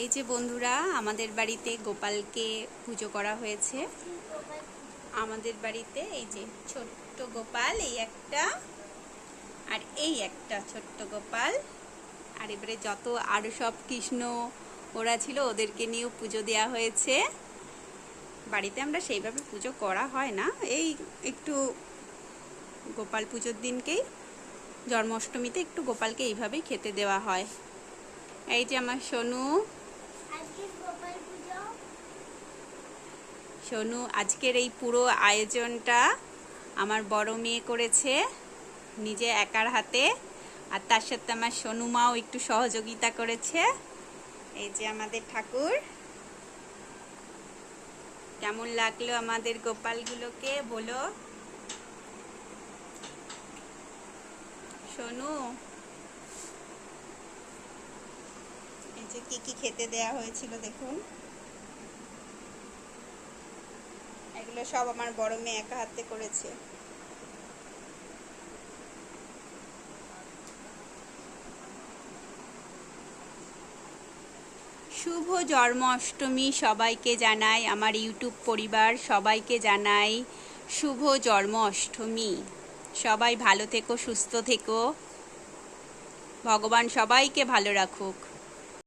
এই যে বন্ধুরা, আমাদের বাড়িতে গোপালকে পুজো করা হয়েছে। আমাদের বাড়িতে এই যে ছোট্ট গোপাল, এই একটা আর এই একটা ছোট্ট গোপাল। আর এবারে যত আরও সব কৃষ্ণ ওরা ছিল, ওদেরকে নিয়েও পুজো দেওয়া হয়েছে। বাড়িতে আমরা সেইভাবে পুজো করা হয় না। এই একটু গোপাল পুজোর দিনকেই, জন্মাষ্টমীতে একটু গোপালকে এইভাবেই খেতে দেওয়া হয়। এই যে আমার সোনু আজকে গোপাল পুজো সোনু আজকের এই পুরো আয়োজনটা আমার বড় মেয়ে করেছে নিজে একার হাতে, আর তার সাথে আমার সোনু মাও একটু সহযোগিতা করেছে। এই যে আমাদের ঠাকুর। কেমন লাগল আমাদের গোপালগুলোকে? বলো। সোনু এই যে কি কি খেতে দেয়া হয়েছিল দেখুন। এগুলো সব আমার বড় মেয়ে একা হাতে করেছে। শুভ জন্মাষ্টমী সবাইকে জানাই, আমার ইউটিউব পরিবার সবাইকে জানাই, শুভ জন্মাষ্টমী। সবাই ভালো থেকো, সুস্থ থেকো। ভগবান সবাইকে ভালো রাখুক।